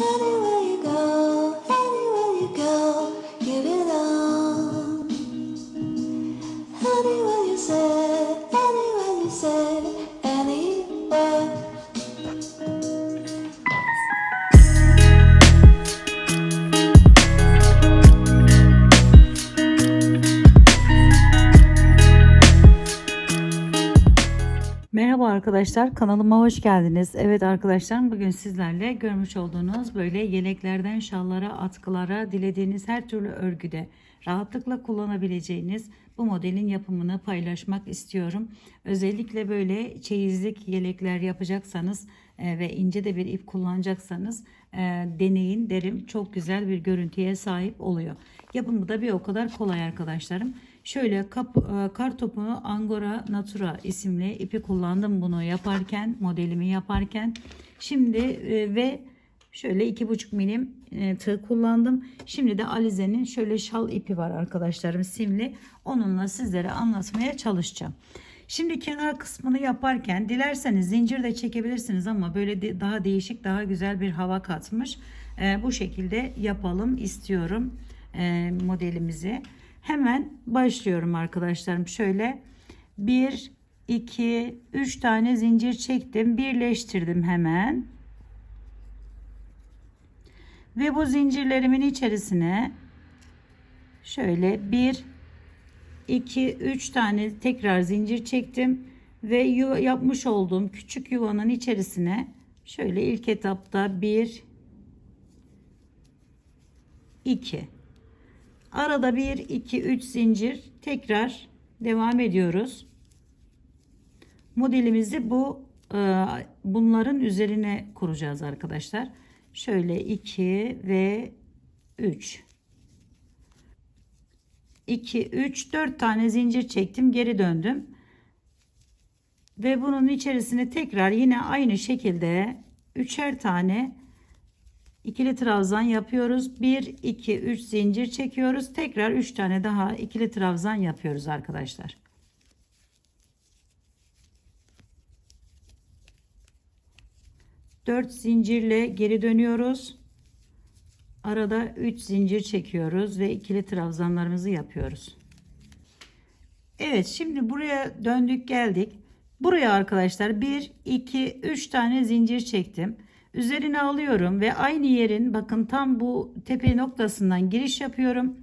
Anyway. Merhaba arkadaşlar kanalıma hoş geldiniz. Evet arkadaşlar bugün sizlerle görmüş olduğunuz böyle yeleklerden şallara, atkılara, dilediğiniz her türlü örgüde rahatlıkla kullanabileceğiniz bu modelin yapımını paylaşmak istiyorum. Özellikle böyle çeyizlik yelekler yapacaksanız e, ve ince de bir ip kullanacaksanız e, deneyin derim. Çok güzel bir görüntüye sahip oluyor. Yapımı da bir o kadar kolay arkadaşlarım. Şöyle kap, e, kar topunu Angora Natura isimli ipi kullandım bunu yaparken modelimi yaparken. Şimdi e, ve şöyle iki buçuk milim e, tığ kullandım. Şimdi de Alize'nin şöyle şal ipi var arkadaşlarım simli. Onunla sizlere anlatmaya çalışacağım. Şimdi kenar kısmını yaparken dilerseniz zincir de çekebilirsiniz ama böyle de, daha değişik daha güzel bir hava katmış. E, bu şekilde yapalım istiyorum e, modelimizi. Hemen başlıyorum arkadaşlarım. Şöyle 1, 2, 3 tane zincir çektim. Birleştirdim hemen. Ve bu zincirlerimin içerisine şöyle 1, 2, 3 tane tekrar zincir çektim. Ve yuva, yapmış olduğum küçük yuvanın içerisine şöyle ilk etapta 1, 2 Arada 1, 2, 3 zincir tekrar devam ediyoruz. Modelimizi bu e, bunların üzerine kuracağız arkadaşlar. Şöyle 2 ve 3. 2, 3, 4 tane zincir çektim. Geri döndüm. Ve bunun içerisine tekrar yine aynı şekilde üçer tane ikili trabzan yapıyoruz. 1 2 3 zincir çekiyoruz. Tekrar 3 tane daha ikili trabzan yapıyoruz arkadaşlar. Dört zincirle geri dönüyoruz. Arada 3 zincir çekiyoruz ve ikili trabzanlarımızı yapıyoruz. Evet şimdi buraya döndük geldik. Buraya arkadaşlar 1 2 3 tane zincir çektim. Üzerine alıyorum ve aynı yerin bakın tam bu tepe noktasından giriş yapıyorum.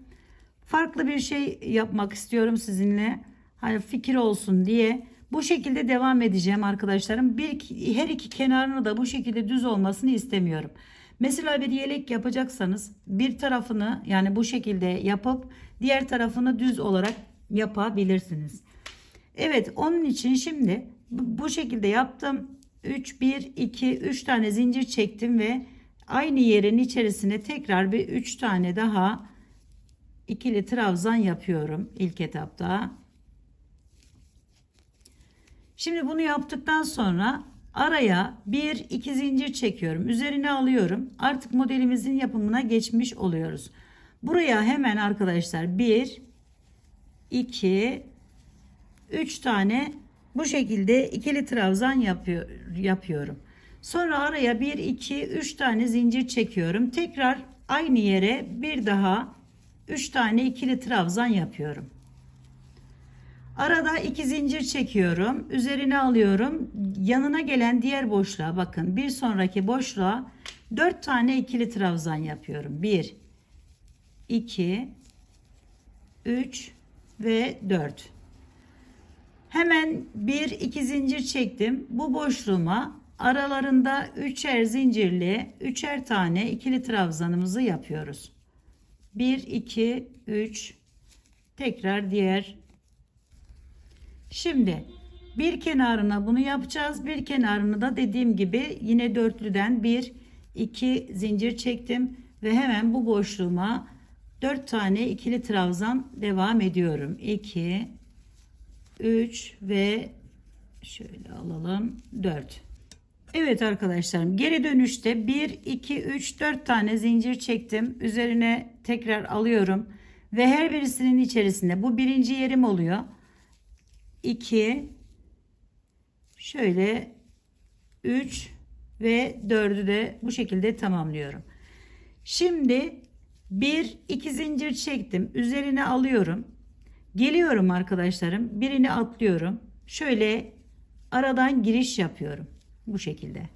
Farklı bir şey yapmak istiyorum sizinle. Hani fikir olsun diye. Bu şekilde devam edeceğim arkadaşlarım. Bir, her iki kenarını da bu şekilde düz olmasını istemiyorum. Mesela bir yelek yapacaksanız bir tarafını yani bu şekilde yapıp diğer tarafını düz olarak yapabilirsiniz. Evet onun için şimdi bu şekilde yaptım. 3 1 2 3 tane zincir çektim ve aynı yerin içerisine tekrar bir 3 tane daha ikili trabzan yapıyorum ilk etapta. Şimdi bunu yaptıktan sonra araya 1 2 zincir çekiyorum. Üzerine alıyorum. Artık modelimizin yapımına geçmiş oluyoruz. Buraya hemen arkadaşlar 1 2 3 tane bu şekilde ikili trabzan yapıyor, yapıyorum. Sonra araya 1 2 3 tane zincir çekiyorum. Tekrar aynı yere bir daha 3 tane ikili trabzan yapıyorum. Arada 2 zincir çekiyorum. Üzerine alıyorum. Yanına gelen diğer boşluğa bakın. Bir sonraki boşluğa 4 tane ikili trabzan yapıyorum. 1 2 3 ve 4. Hemen bir iki zincir çektim. Bu boşluğuma aralarında üçer zincirli üçer tane ikili trabzanımızı yapıyoruz. 1 2 3 tekrar diğer Şimdi bir kenarına bunu yapacağız. Bir kenarını da dediğim gibi yine dörtlüden bir iki zincir çektim ve hemen bu boşluğuma 4 tane ikili trabzan devam ediyorum. 2 3 ve şöyle alalım 4. Evet arkadaşlarım geri dönüşte 1 2 3 4 tane zincir çektim. Üzerine tekrar alıyorum ve her birisinin içerisinde bu birinci yerim oluyor. 2 şöyle 3 ve dördü de bu şekilde tamamlıyorum. Şimdi bir iki zincir çektim. Üzerine alıyorum. Geliyorum arkadaşlarım. Birini atlıyorum. Şöyle aradan giriş yapıyorum. Bu şekilde.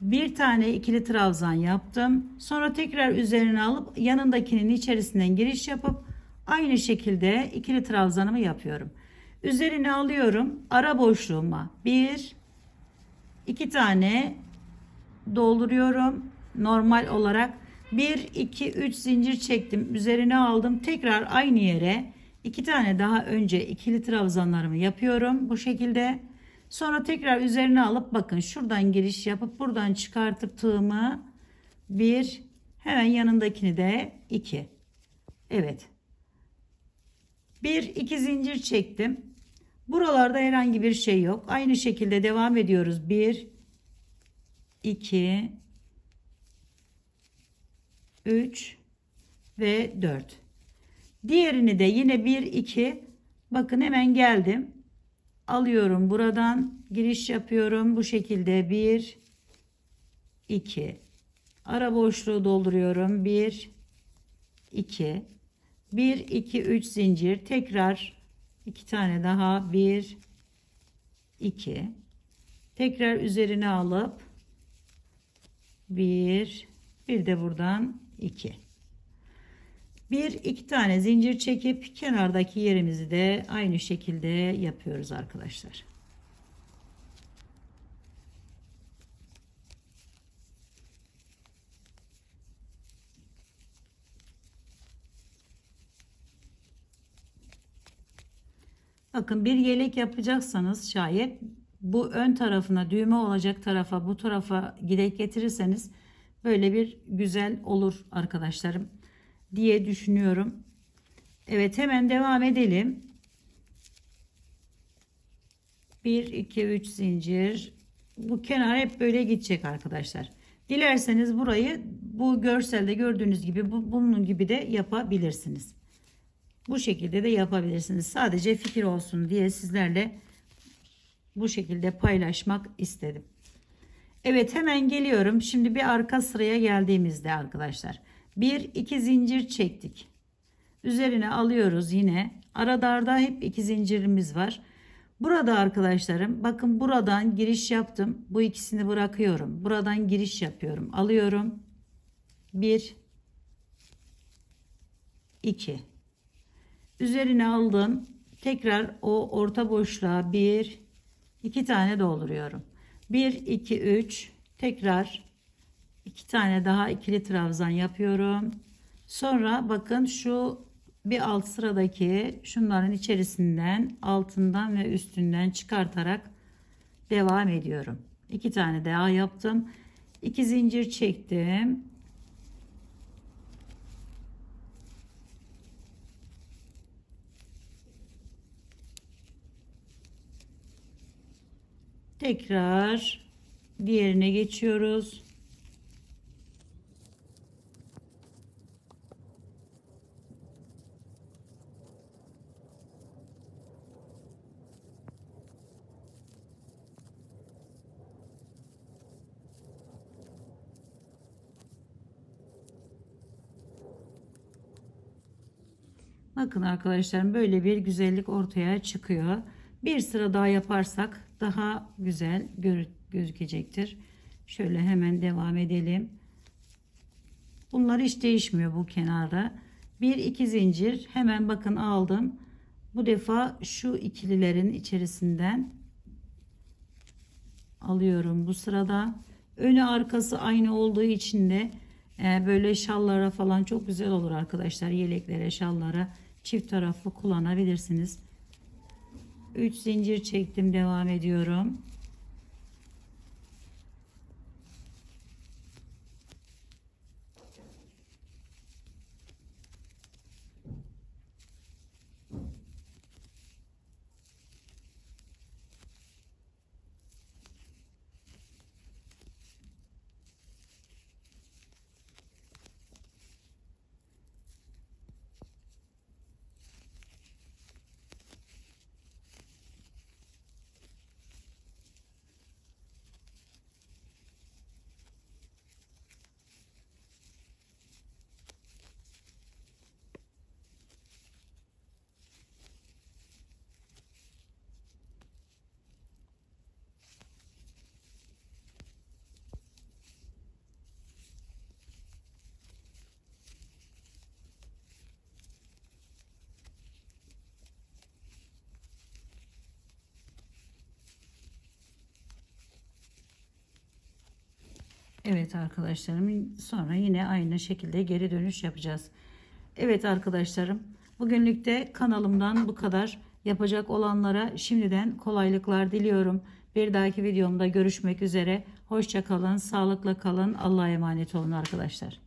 Bir tane ikili trabzan yaptım. Sonra tekrar üzerine alıp yanındakinin içerisinden giriş yapıp aynı şekilde ikili trabzanımı yapıyorum. Üzerine alıyorum. Ara boşluğuma bir iki tane dolduruyorum. Normal olarak 1 2 3 zincir çektim. Üzerine aldım. Tekrar aynı yere iki tane daha önce ikili trabzanlarımı yapıyorum bu şekilde. Sonra tekrar üzerine alıp bakın şuradan giriş yapıp buradan çıkartıp tığımı bir hemen yanındakini de iki. Evet. Bir iki zincir çektim. Buralarda herhangi bir şey yok. Aynı şekilde devam ediyoruz. Bir 2 3 ve 4. Diğerini de yine 1 2 bakın hemen geldim. Alıyorum buradan giriş yapıyorum. Bu şekilde 1 2 ara boşluğu dolduruyorum. 1 2 1 2 3 zincir tekrar iki tane daha 1 2 tekrar üzerine alıp bir, bir de buradan iki. Bir, iki tane zincir çekip kenardaki yerimizi de aynı şekilde yapıyoruz arkadaşlar. Bakın bir yelek yapacaksanız şayet bu ön tarafına düğme olacak tarafa bu tarafa gidek getirirseniz böyle bir güzel olur arkadaşlarım diye düşünüyorum. Evet hemen devam edelim. 1 2 3 zincir. Bu kenar hep böyle gidecek arkadaşlar. Dilerseniz burayı bu görselde gördüğünüz gibi bu, bunun gibi de yapabilirsiniz. Bu şekilde de yapabilirsiniz. Sadece fikir olsun diye sizlerle bu şekilde paylaşmak istedim. Evet hemen geliyorum. Şimdi bir arka sıraya geldiğimizde arkadaşlar. Bir iki zincir çektik. Üzerine alıyoruz yine. Aradarda hep iki zincirimiz var. Burada arkadaşlarım bakın buradan giriş yaptım. Bu ikisini bırakıyorum. Buradan giriş yapıyorum. Alıyorum. Bir, iki. Üzerine aldım. Tekrar o orta boşluğa bir, iki tane dolduruyorum. 1 2 3 tekrar iki tane daha ikili trabzan yapıyorum. Sonra bakın şu bir alt sıradaki şunların içerisinden altından ve üstünden çıkartarak devam ediyorum. İki tane daha yaptım. İki zincir çektim. Tekrar diğerine geçiyoruz. Bakın arkadaşlarım böyle bir güzellik ortaya çıkıyor. Bir sıra daha yaparsak daha güzel gözükecektir. Şöyle hemen devam edelim. Bunlar hiç değişmiyor bu kenarda. Bir iki zincir hemen bakın aldım. Bu defa şu ikililerin içerisinden alıyorum bu sırada. Önü arkası aynı olduğu için de e, böyle şallara falan çok güzel olur arkadaşlar. Yeleklere, şallara çift taraflı kullanabilirsiniz. 3 zincir çektim devam ediyorum. Evet arkadaşlarım sonra yine aynı şekilde geri dönüş yapacağız. Evet arkadaşlarım bugünlük de kanalımdan bu kadar. Yapacak olanlara şimdiden kolaylıklar diliyorum. Bir dahaki videomda görüşmek üzere. Hoşça kalın, sağlıkla kalın. Allah'a emanet olun arkadaşlar.